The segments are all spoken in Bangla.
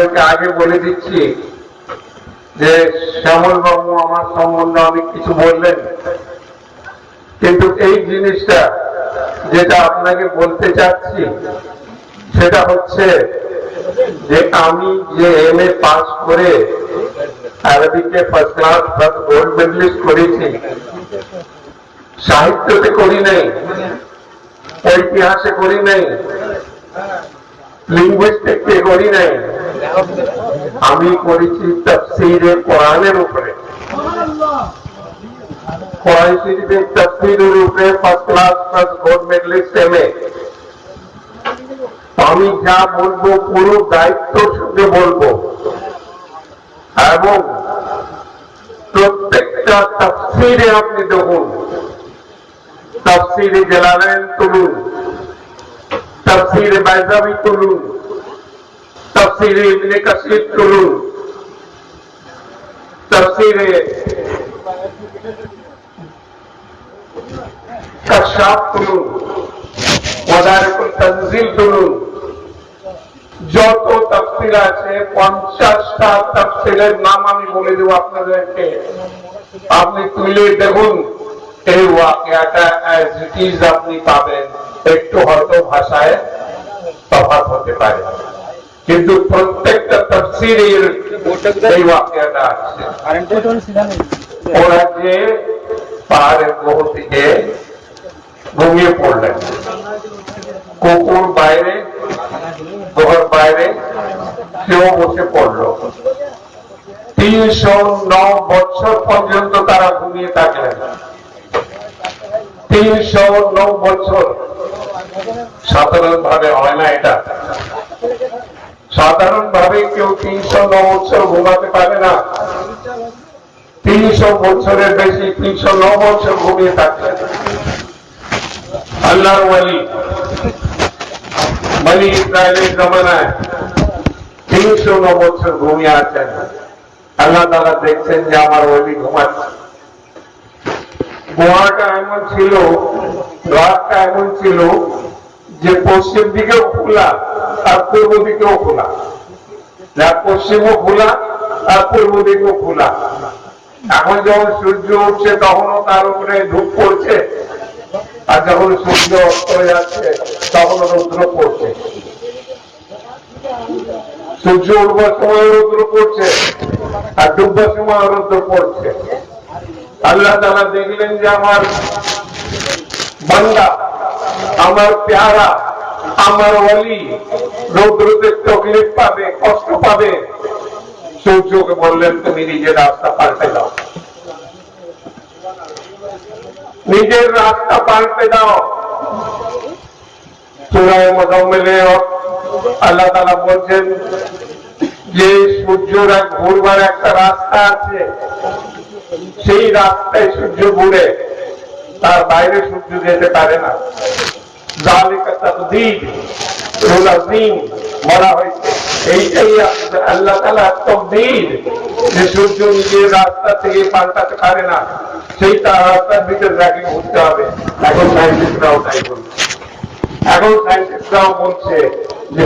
আপনাদেরকে আগে বলে দিচ্ছি যে শ্যামল বাবু আমার সম্বন্ধে অনেক কিছু বললেন। কিন্তু এই জিনিসটা যেটা আপনাকে বলতে চাচ্ছি, সেটা হচ্ছে যে আমি যে এম এ পাস করে আরবিকে first class first gold medalist করেছি, সাহিত্যতে করি নাই ইতিহাসে করি নাই লিঙ্গুইস্টিককে করি নাই আমি করেছি তফসিরে কোরআনের উপরে। কোরআন শরীফের তফসিরের উপরে first class first gold medalist M আমি যা বলব, পুরো দায়িত্ব সঙ্গে বলব। এবং প্রত্যেকটা তফসিরে আপনি দেখুন। তফসিরে জেলালেন তুলুন, তফসিরে বাইজাবি তুলুন তফসিরে ইবনে কাসির তুলুন তফসিরে কাশাফ তুলুন মদারিকুল তনজিল তুলুন যত তফসিল আছে, পঞ্চাশটা তফসিলের নাম আমি বলে দেবো আপনাদেরকে। আপনি তুলে দেখুন, এই ওয়াকিয়াটা অ্যাজ ইট ইজ আপনি পাবেন। একটু হয়তো ভাষায় তফাৎ হতে পারে। কিন্তু প্রত্যেকটা তফসিলের এই ওয়াকিয়াটা ওরা যে পাহাড়ের থেকে ঘুমিয়ে পড়লেন। কুকুর বাইরে ঘর বাইরে কেউ বসে পড়ল। তিনশো ন বছর পর্যন্ত তারা ঘুমিয়ে থাকলেন। তিনশো ন বছর। সাধারণ ভাবে হয় না এটা। সাধারণ ভাবে কেউ তিনশো ন বছর ঘুমাতে পারে না। তিনশো বছরের বেশি তিনশো ন বছর ঘুমিয়ে থাকলেন আল্লাহর ওয়ালি বনি ইসরায়েলের জমানায় তিনশো ন বছর ঘুমিয়ে আছেন। আল্লাহ তারা দেখছেন যে আমার ওলি ঘুমাচ্ছে। গোয়াটা এমন ছিল, রাতটা এমন ছিল যে পশ্চিম দিকেও খোলা। আর পূর্ব দিকেও খোলা। যা পশ্চিমও খোলা আর পূর্ব দিকেও খোলা। এখন যখন সূর্য উঠছে, তখনও তার উপরে ধূপ পড়ছে। আর যখন সূর্য অস্ত যাচ্ছে তখন রৌদ্র পড়ছে। সূর্য উঠবার সময় রৌদ্র পড়ছে, আর ডুববার সময় রৌদ্র পড়ছে। আল্লাহ তালা দেখলেন যে আমার বান্দা, আমার পেয়ারা আমার অলি রৌদ্রতে তকলিফ পাবে, কষ্ট পাবে। সূর্যকে বললেন, তুমি নিজের রাস্তা পাল্টে দাও। নিজের রাস্তা পাল্টে দাও। সুরায় মোজাম্মেলে আল্লাহ তালা বলছেন যে সূর্যরা ঘুরবার একটা রাস্তা আছে। সেই রাস্তায় সূর্য ঘুরে, তার বাইরে সূর্য যেতে পারে না। যে রাস্তা থেকে সেই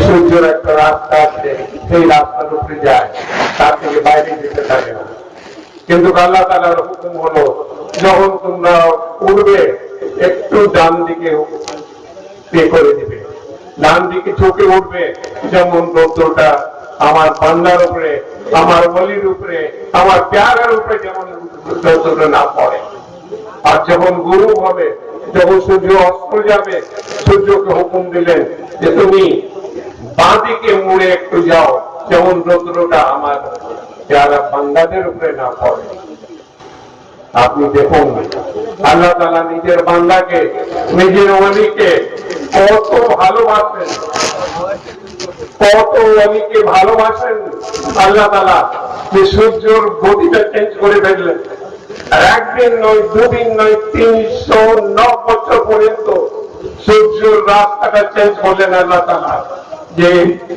সূর্যের একটা রাস্তা আছে, সেই রাস্তার উপরে যায়, তার থেকে বাইরে যেতে পারে না। কিন্তু আল্লাহ তালার হুকুম হলো, যখন তোমরা উঠবে একটু ডান দিকে পে করে দিবে ডান দিকে চোখে উঠবে, যেমন রৌদ্রটা আমার বান্দার উপরে, আমার বলির উপরে, আমার প্যারের উপরে যেমন রৌদ্রটা না পড়ে। আর যখন গুরু হবে, যখন সূর্য অস্ত যাবে, সূর্যকে হুকুম দিলেন যে তুমি বাঁদিকে মুড়ে একটু যাও, যেমন রৌদ্রটা আমার যারা বান্দাদের উপরে না পড়ে। আপনি দেখুন, আল্লাহ তালা নিজের বান্দাকে, নিজের অলিকে কত ভালোবাসেন, কত অলিকে ভালোবাসেন, আল্লাহ তালা যে সূর্যর গতিটা চেঞ্জ করে ফেললেন। একদিন নয়, দুদিন নয়, তিনশো ন বছর পর্যন্ত সূর্যর রাস্তাটা চেঞ্জ করলেন আল্লাহ তালা যে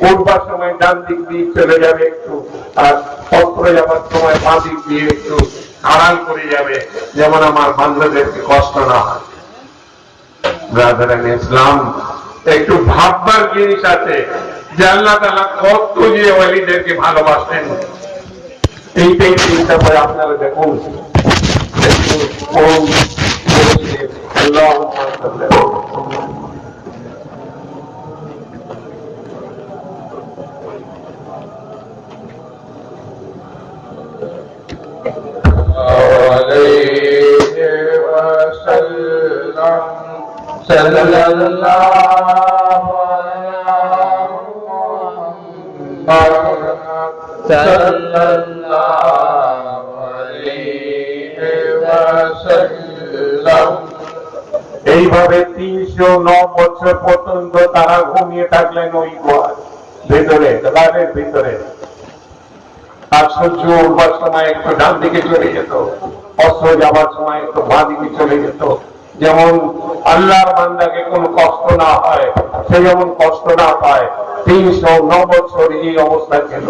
উঠবার সময় ডান দিক দিয়ে চলে যাবে একটু, আর অস্ত্রে যাবার সময় বাঁ দিক দিয়ে একটু আড়াল করে যাবে, যেমন আমার বান্ধবদেরকে কষ্ট না হয়। ব্রাদার ইসলাম, একটু ভাববার জিনিস আছে। যে আল্লাহ তালা কত যে ওয়ালিদেরকে ভালোবাসেন এইটাই চিন্তা করে আপনারা দেখুন। একটু ওম এইভাবে তিনশো ন বছর পর্যন্ত তারা ঘুমিয়ে থাকলেন ওই ভেতরে গানের ভিতরে। আর সূর্য উঠবার সময় একটু ডান দিকে চলে যেত অস্ত্র যাবার সময় একটু বাঁ দিকে চলে যেত। যেমন আল্লাহর বান্দাকে কোনো কষ্ট না হয়, সে যেমন কষ্ট না পায়, তিনশো ন বছর এই অবস্থা ছিল।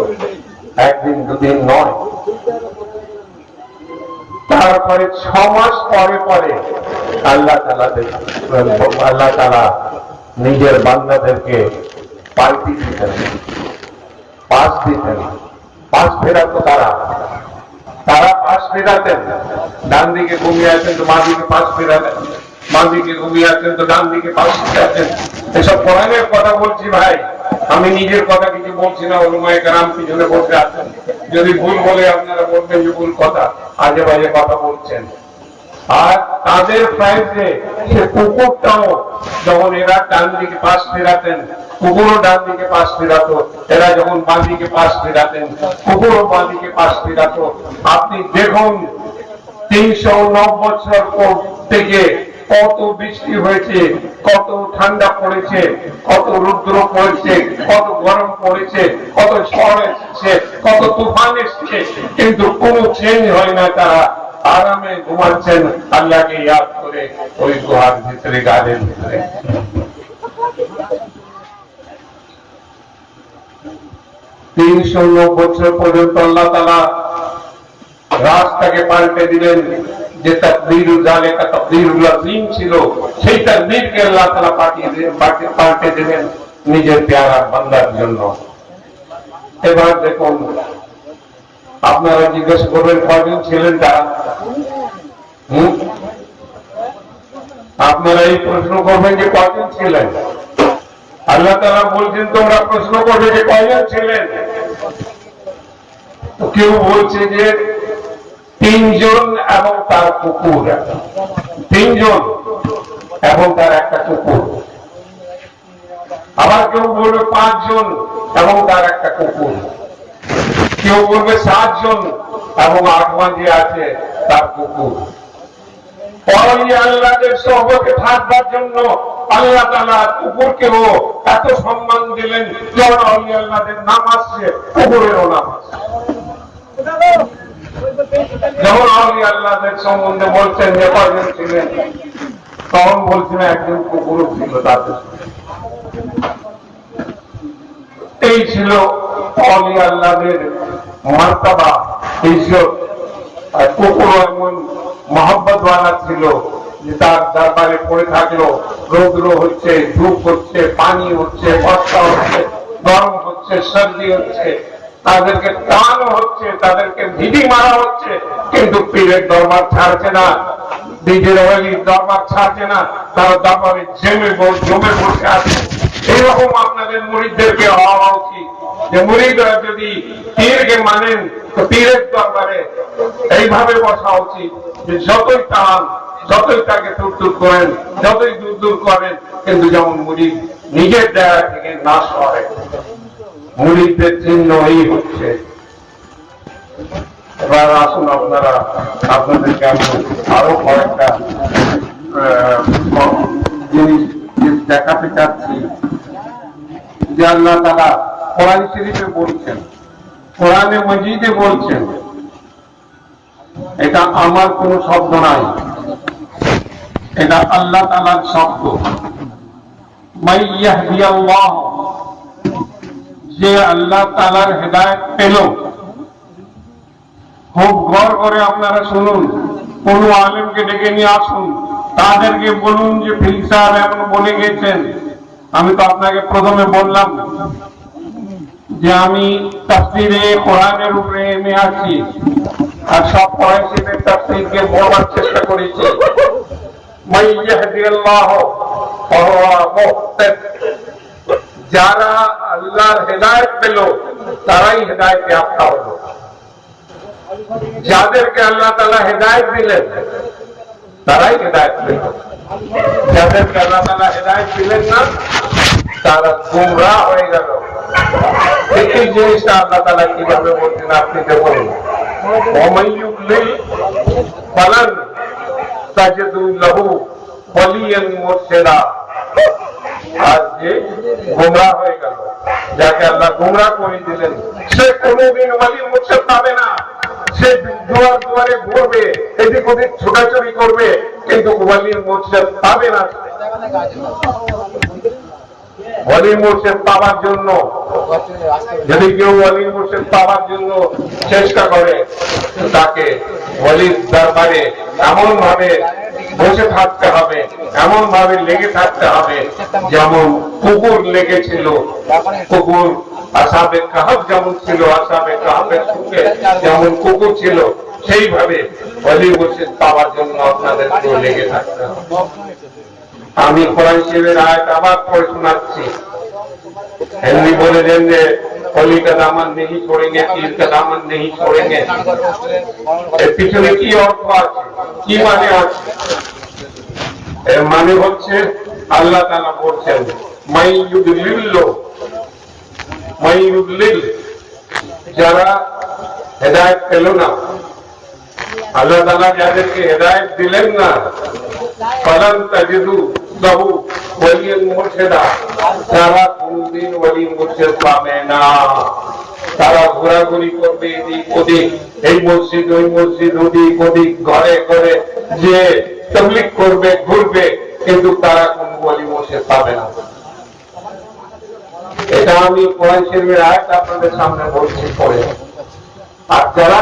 একদিন, দুদিন নয়। তারপরে ছ মাস পরে পরে আল্লাহ তালা আল্লাহ তালা নিজের বান্দাদেরকে পাল্টি দিতেন, পাশ দিতেন। পাশ ফেরাতো তারা তারা পাশ ফেরাতেন। ডান দিকে ঘুমিয়ে আছেন তো বাঁ দিকে পাশ ফেরাতেন বাঁ দিকে ঘুমিয়ে আছেন তো ডান দিকে পাশ ফেরাতেন। এসব কোরআনের কথা বলছি ভাই। আমি নিজের কথা কিছু বলছি না অনুমায় গ্রাম পিছনে বসে আছেন। যদি ভুল বলে আপনারা বলবেন যে ভুল কথা, আজে বাজে কথা বলছেন। আর তাদের প্রাইজে সে কুকুরটাও যখন এরা ডান দিকে পাশ ফেরাতেন, কুকুরও ডান দিকে পাশ ফেরাতো, এরা যখন বাঁ দিকে পাশ ফেরাতেন, কুকুরও বাঁ দিকে পাশ ফেরাতো। আপনি দেখুন, তিনশো বছর থেকে কত বৃষ্টি হয়েছে, কত ঠান্ডা পড়েছে, কত রুদ্র পড়েছে, কত গরম পড়েছে, কত ঝড় এসেছে, কত তুফান এসেছে, কিন্তু কোনো চেঞ্জ হয় না তারা। আরামে ঘুমাচ্ছেন, আল্লাহকে ইয়াদ করে ওই গুহার ভিতরে গাছের ভিতরে। তিনশো বছর পর্যন্ত আল্লাহ তালা রাস্তাকে পাল্টে দিলেন। যে তকদির জালে কা তকদিরুল আজিম ছিল, সেই তকদিরকে আল্লাহ তালা পাঠিয়ে দিলেন পাল্টে দিলেন নিজের পেয়ারা বান্দার জন্য। এবার দেখুন আপনারা জিজ্ঞেস করবেন কয়জন ছিলেন তারা আপনারা এই প্রশ্ন করবেন যে কয়জন ছিলেন? আল্লাহ তারা বলছেন, তোমরা প্রশ্ন করবে যে কয়জন ছিলেন? কেউ বলছে যে তিনজন এবং তার কুকুর তিনজন এবং তার একটা কুকুর। আবার কেউ বলবে পাঁচজন এবং তার একটা কুকুর। কেউ বলবে সাতজন এবং আত্মা যে আছে, তার কুকুর। আল্লাহদের থাকবার জন্য আল্লাহ তালা কুকুরকেও এত সম্মান দিলেন অলি আল্লাহদের নাম আসছে, কুকুরেরও নাম অলি আল্লাহদের সম্বন্ধে বলছেন যে ছিলেন, তখন বলছেন একজন কুকুরও ছিল তাদের এই ছিল অলি আল্লাহদের ইজ্জত আর কুকুর এমন মহব্বত ওয়ালা ছিল যে তার দরবারে পড়ে থাকল। রৌদ্র হচ্ছে, ধূপ হচ্ছে, পানি হচ্ছে, বর্ষা হচ্ছে, গরম হচ্ছে, সর্দি হচ্ছে। তাদেরকে টানো হচ্ছে, তাদেরকে ভিডি মারা হচ্ছে। কিন্তু পীরের দরবার ছাড়ছে না, নিজের অলির দরবার ছাড়ছে না, তারা দরবারে জমে জমে বসে আছে। এইরকম আপনাদের মুড়িদেরকে হওয়া উচিত। যে মুড়িদরা যদি পীরকে মানেন তো পীরের দরবারে এইভাবে বসা উচিত যে যতই টান, যতই তাকে দূর দূর করেন, যতই দূর দূর করেন, কিন্তু যেমন মুড়ি নিজের জায়গা থেকে নাশ করে মুড়িদের চিহ্ন এই হচ্ছে। এবার আসুন আপনারা আপনাদেরকে আমি আরও কয়েকটা জিনিস দেখাতে চাচ্ছি। যে আল্লাহ তালা কোরআন শরীফে বলছেন, কোরআনে মজিদে বলছেন, এটা আমার কোনো শব্দ নাই। এটা আল্লাহ তালার শব্দ। যে আল্লাহ তালার হেদায়ত পেল। খুব গড় করে আপনারা শুনুন, কোন আলেমকে ডেকে নিয়ে আসুন, তাদেরকে বলুন যে ফিল সাহেব এমন বলে গেছেন। আমি তো আপনাকে প্রথমে বললাম যে আমি তাফসিরে, কোরআনের উপরে এমে আছি। আর সব পড়াইছিলেন তাফসিরকে বলবার চেষ্টা করেছি। যারা আল্লাহর হেদায়েত পেল, তারাই হেদায়েত প্রাপ্ত হলো। যাদেরকে আল্লাহ তাআলা হেদায়েত দিলেন, তারাই হেদায়েত পেল। যাদেরকে আল্লাহ তাআলা হেদায়েত দিলেন না, তারা গুমরাহ হয়ে গেল। এই জিনিসটা আল্লাহ তাআলা কীভাবে বলছেন আপনি যে যাকে আল্লাহ গুমরাহ করে দিলেন, সে কোনোদিন ওয়ালি পাবে না। সে দুয়ার দুয়ারে ঘুরবে, এদিক ওদিক ছোটাছুটি করবে। কিন্তু ওয়ালির মুর্শিদ পাবে না। ওয়ালি মুর্শিদ পাওয়ার জন্য, যদি কেউ ওয়ালি মুর্শিদ পাওয়ার জন্য চেষ্টা করে, তাকে ওয়ালির দরবারে এমন ভাবে বসে থাকতে হবে এমন ভাবে লেগে থাকতে হবে, যেমন কুকুর লেগেছিল। কুকুর আসাবে কাহাব যেমন ছিল, আসাবে কাহাবের সঙ্গে যেমন কুকুর ছিল, সেইভাবে আমি কোরআন শিবের আয় আবার পড়ে শোনাচ্ছি। হেনরি বলেছেন যে হলি কা নেই ছোড়েঙ্গে তীর কা নেই ছোড়েঙ্গে। পিছনে কি অর্থ আছে? কি মানে আছে? এর মানে হচ্ছে, আল্লাহ তালা বলছেন, মাই ইউদ লিল্ল মাই ইউদ লিল যারা হেদায়ত পেল না আল্লাহ তাআলা যাদেরকে হেদায়েত দিলেন না ফলন তাজিদু লাহু ওয়ালিয়ান মুরশিদা। তারা কোনদিন ওয়ালি মুর্শিদ পাবে না। তারা ঘোরাঘুরি করবে এদিক ওদিক, এই মসজিদ, ওই মসজিদ, ওদিক ওদিক, ঘরে ঘরে যে তবলিক করবে, ঘুরবে, কিন্তু তারা কোন ওয়ালি মুর্শিদ পাবে না। এটা আমি কোরআন শরীফের আয়াত আপনাদের সামনে বলছি পড়ে আর যারা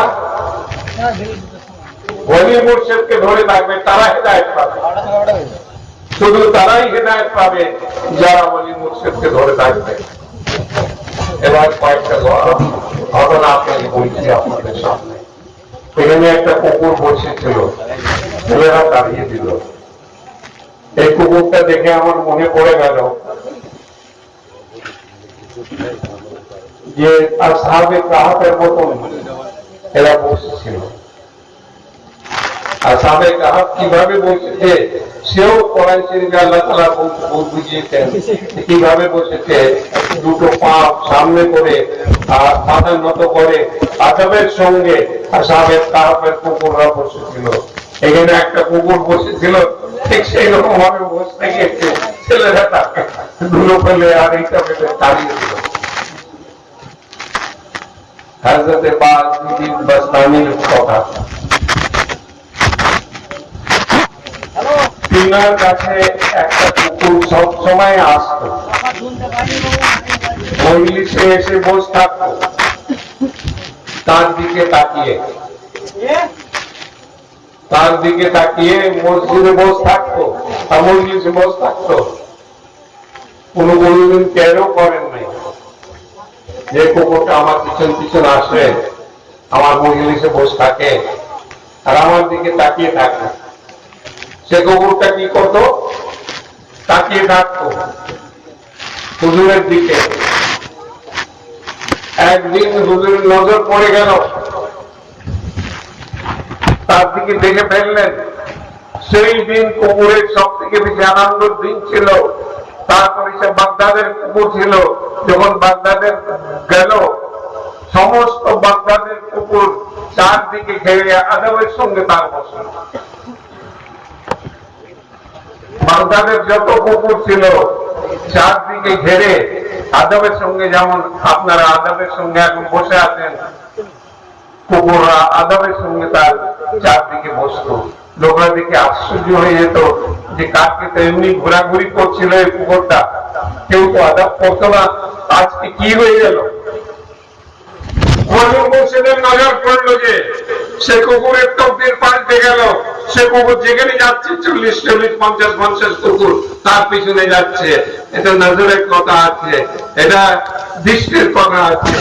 ওয়ালি মুর্শিদকে ধরে থাকবে তারা হেদায়েত পাবে। শুধু তারাই হেদায়ত পাবে, যারা ওলি মুর্শিদকে ধরে থাকবে। এবার কয়েকটা ঘটনা আপনাকে বলছি আপনাদের সামনে। এখানে একটা কুকুর বসেছিল, ছেলেরা দাঁড়িয়ে দিল। এই কুকুরটা দেখে আমার মনে পড়ে গেল যে আর সাহাবে কাহাতের মতন এরা বসেছিল। কীভাবে বসেছে দুটো পা সামনে করে, আর মাথা নত করে আদবের সঙ্গে আর সাবেক কুকুররা বসেছিল। এখানে একটা কুকুর বসেছিল, ঠিক সেই রকম ভাবে বসতে গিয়েছে ছেলেরা তাকে ধুলো আর এইটা ফেলে তাড়িয়ে দিল। হাজরতে বাদ কথা তিনার কাছে একটা কুকুর সব সময় আসতো। মজলিসে এসে বসে থাকতো। তার দিকে তাকিয়ে। তার দিকে তাকিয়ে মসজিদে বসে থাকতো আর মজলিসে বসে থাকতো। কোন কোনদিন কেন করেন নাই? যে কুকুরটা আমার পিছন পিছন আসে, আমার মজলিসে বসে থাকে, আর আমার দিকে তাকিয়ে থাকে। সে কুকুরটা কি করতো? তাকিয়ে থাকতো। হুজুরের দিকে। একদিন হুজুরের নজর পড়ে গেল। তার দিকে দেখে ফেললেন। সেই দিন কুকুরের সব থেকে বেশি আনন্দের দিন ছিল। তারপরে সে বাগদাদের কুকুর ছিল। যখন বাগদাদের গেল, সমস্ত বাগদাদের কুকুর চারদিকে ঘেরে আদবের সঙ্গে তার বসল। বাগদাদের যত কুকুর ছিল, চারদিকে ঘেরে আদবের সঙ্গে যেমন আপনারা আদবের সঙ্গে এখন বসে আছেন, কুকুররা আদবের সঙ্গে তার চারদিকে বসতো। লোকরা দেখে আশ্চর্য হয়ে যেত যে কাককে তো এমনি ঘোরাঘুরি করছিল এই কুকুরটা। কেউ তো আদাব করতো না, আজকে কি হয়ে গেল? নজর পড়ল যে, সে কুকুরের তকদির পাল্টে গেল। সে কুকুর যেখানে যাচ্ছে, চল্লিশ চল্লিশ, পঞ্চাশ পঞ্চাশ কুকুর তার পিছনে যাচ্ছে। এটা নজরের কথা আছে, এটা দৃষ্টির কথা আছে।